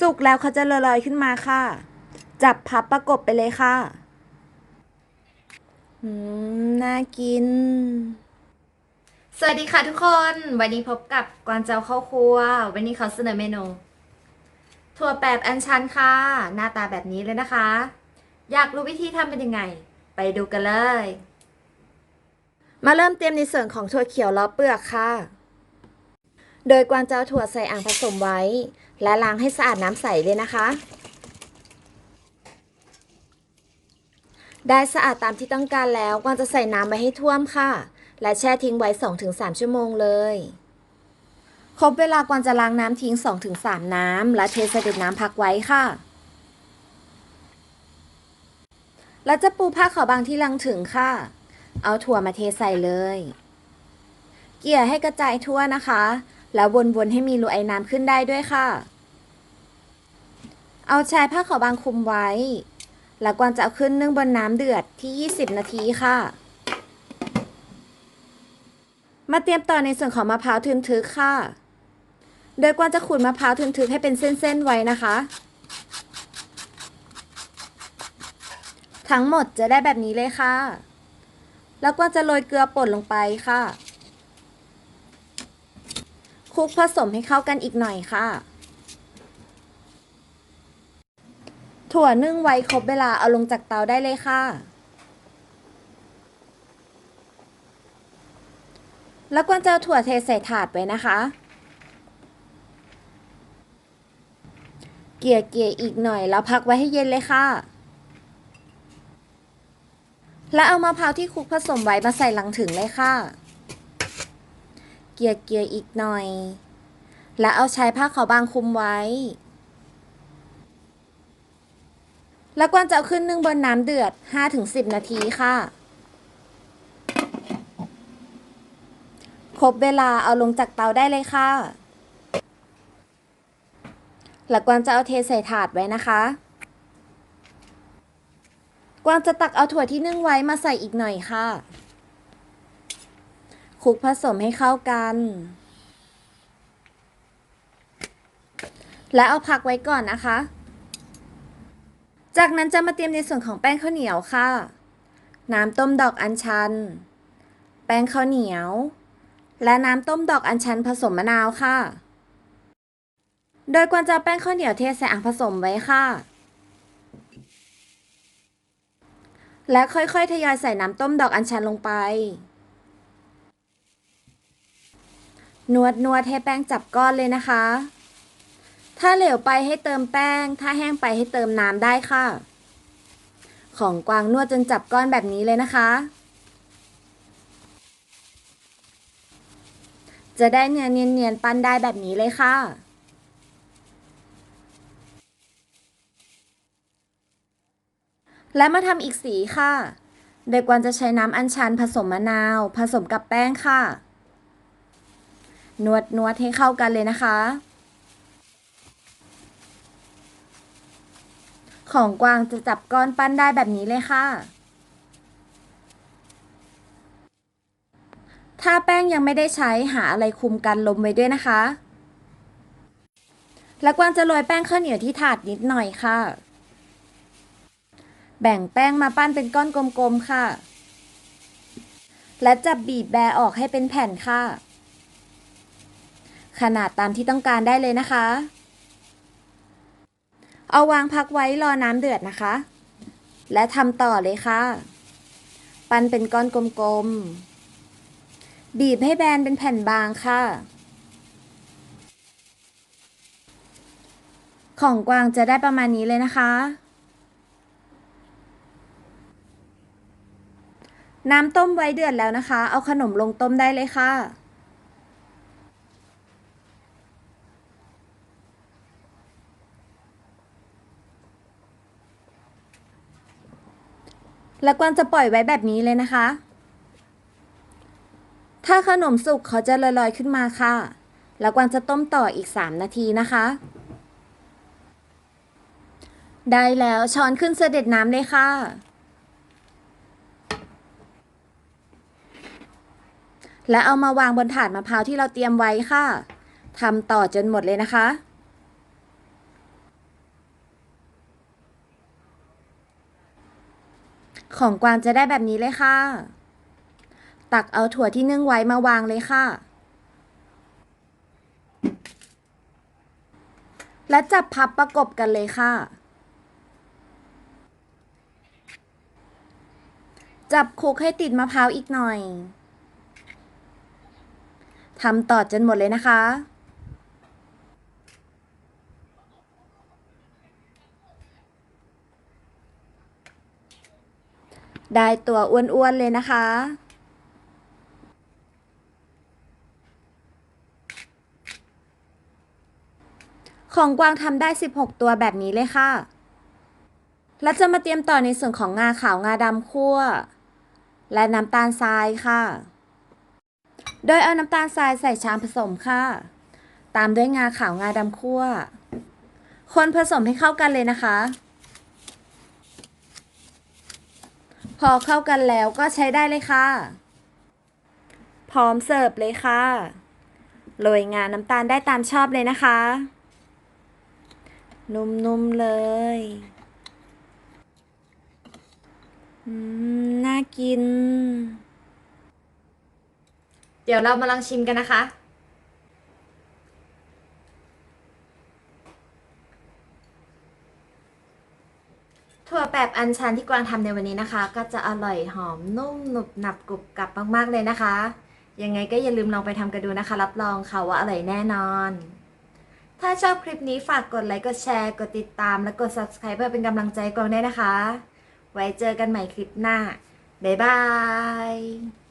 สุกแล้วเขาจะลอยๆขึ้นมาค่ะ จับพับประกบไปเลยค่ะอืมน่ากิน สวัสดีค่ะทุกคน วันนี้พบกับกวางเจ้าเข้าครัว วันนี้เขาเสนอเมนู ถั่วแปบอัญชันค่ะ หน้าตาแบบนี้เลยนะคะ อยากรู้วิธีทำเป็นยังไง ไปดูกันเลย มาเริ่มเตรียมในส่วนของถั่วเขียวล้อเปลือกค่ะ โดยกวางจะเอาถั่วใส่อ่างผสมไว้ และล้างให้สะอาดน้ำใสเลยนะคะ ได้สะอาดตามที่ต้องการแล้วกวางจะใส่น้ำไว้ให้ท่วมค่ะ และแช่ทิ้งไว้ 2-3 ชั่วโมงเลยครบเวลากวางจะล้างน้ำทิ้ง 2-3 น้ำและเทเสด็จน้ำพักไว้ค่ะแล้วจะปูผ้าขาวบางที่ลังถึงค่ะ เอาถั่วมาเทใส่เลย เกี่ยให้กระจายทั่วนะคะ แล้ววนๆให้มีรูไอน้ำขึ้นได้ด้วยค่ะ เอาชายผ้าขาวบางคลุมไว้ แล้วกวางจะเอาขึ้นนึ่งบนน้ำเดือดที่ 20 นาทีค่ะ มาเตรียมต่อในส่วนของมะพร้าวทึนทึกค่ะ โดยกวางจะขูดมะพร้าวทึนทึกให้เป็นเส้นๆไว้นะคะ ทั้งหมดจะได้แบบนี้เลยค่ะ แล้วก็จะโรยเกลือป่นลงไปค่ะ คลุกผสมให้เข้ากันอีกหน่อยค่ะ ถั่วนึ่งไว้ครบเวลาเอาลงจากเตาได้เลยค่ะ แล้วก็จะเอาถั่วเทใส่ถาดไว้นะคะ เกี่ยเกี่ยอีกหน่อยแล้วพักไว้ให้เย็นเลยค่ะ แล้วเอามะพร้าวที่คลุกผสมไว้มาใส่หลังถึงเลยค่ะ เกลี่ยเกลี่ยอีกหน่อย แล้วเอาใช้ผ้าขาวบางคุมไว้ แล้วกวนจะเอาขึ้นนึ่งบนน้ำเดือด 5-10 นาทีค่ะ ครบเวลาเอาลงจากเตาได้เลยค่ะ แล้วกวนจะเอาเทใส่ถาดไว้นะคะ กวางจะตักเอาถั่วที่นึ่งไว้มาใส่อีกหน่อยค่ะ ลุกผสมให้เข้ากัน และเอาพักไว้ก่อนนะคะ จากนั้นจะมาเตรียมในส่วนของแป้งข้าวเหนียวค่ะ น้ำต้มดอกอัญชัน แป้งข้าวเหนียว และน้ำต้มดอกอัญชันผสมมะนาวค่ะ โดยกวางจะแป้งข้าวเหนียวเทใส่อ่างผสมไว้ค่ะและค่อยๆ ทยอยใส่น้ำต้มดอกอัญชันลงไป นวดนวดให้แป้งจับก้อนเลยนะคะ ถ้าเหลวไปให้เติมแป้ง ถ้าแห้งไปให้เติมน้ำได้ค่ะ ของกวางนวดจนจับก้อนแบบนี้เลยนะคะ จะได้เนื้อเนียนๆปั้นได้แบบนี้เลยค่ะและมาทำอีกสีค่ะ โดยกวางจะใช้น้ำอัญชันผสมมะนาว ผสมกับแป้งค่ะ นวดนวดให้เข้ากันเลยนะคะ ของกวางจะจับก้อนปั้นได้แบบนี้เลยค่ะ ถ้าแป้งยังไม่ได้ใช้หาอะไรคุมกันลมไว้ด้วยนะคะ แล้วกวางจะโรยแป้งข้าวเหนียวที่ถาดนิดหน่อยค่ะ แบ่งแป้งมาปั้นเป็นก้อนกลมๆค่ะ และจับบีบแบออกให้เป็นแผ่นค่ะ ขนาดตามที่ต้องการได้เลยนะคะ เอาวางพักไว้รอน้ำเดือดนะคะ และทำต่อเลยค่ะ ปั้นเป็นก้อนกลมๆ บีบให้แบนเป็นแผ่นบางค่ะ ของกวางจะได้ประมาณนี้เลยนะคะ น้ำต้มไว้เดือดแล้วนะคะ เอาขนมลงต้มได้เลยค่ะ แล้วกวางจะปล่อยไว้แบบนี้เลยนะคะ ถ้าขนมสุกเขาจะลอยๆขึ้นมาค่ะ แล้วกวางจะต้มต่ออีก 3 นาทีนะคะ ได้แล้วช้อนขึ้นเสด็จน้ำเลยค่ะ และเอามาวางบนถาดมะพร้าวที่เราเตรียมไว้ค่ะทำต่อจนหมดเลยนะคะ ของกวางจะได้แบบนี้เลยค่ะ ตักเอาถั่วที่นึ่งไว้มาวางเลยค่ะ และจับพับประกบกันเลยค่ะ จับคลุกให้ติดมะพร้าวอีกหน่อยทำต่อจนหมดเลยนะคะ ได้ตัวอ้วนๆเลยนะคะ ของกวางทำได้ 16 ตัวแบบนี้เลยค่ะ แล้วจะมาเตรียมต่อในส่วนของงาขาวงาดำคั่ว และน้ำตาลทรายค่ะ โดยเอาน้ำตาลทรายใส่ชามผสมค่ะ ตามด้วยงาขาวงาดำคั่ว คนผสมให้เข้ากันเลยนะคะ พอเข้ากันแล้วก็ใช้ได้เลยค่ะ พร้อมเสิร์ฟเลยค่ะ โรยงาน้ำตาลได้ตามชอบเลยนะคะ นุ่มๆเลย อืม น่ากิน เดี๋ยวเรามาลองชิมกันนะคะ ถั่วแบบอัญชันที่กวางทำในวันนี้นะคะ ก็จะอร่อยหอมนุ่มหนุบหนับกรุบกรับมากๆเลยนะคะ ยังไงก็อย่าลืมลองไปทำกันดูนะคะ รับรองค่ะว่าอร่อยแน่นอน ถ้าชอบคลิปนี้ฝากกดไลค์กดแชร์ กดติดตามและกด subscribe เพื่อเป็นกำลังใจกวางด้วยนะคะ ไว้เจอกันใหม่คลิปหน้าบ๊ายบาย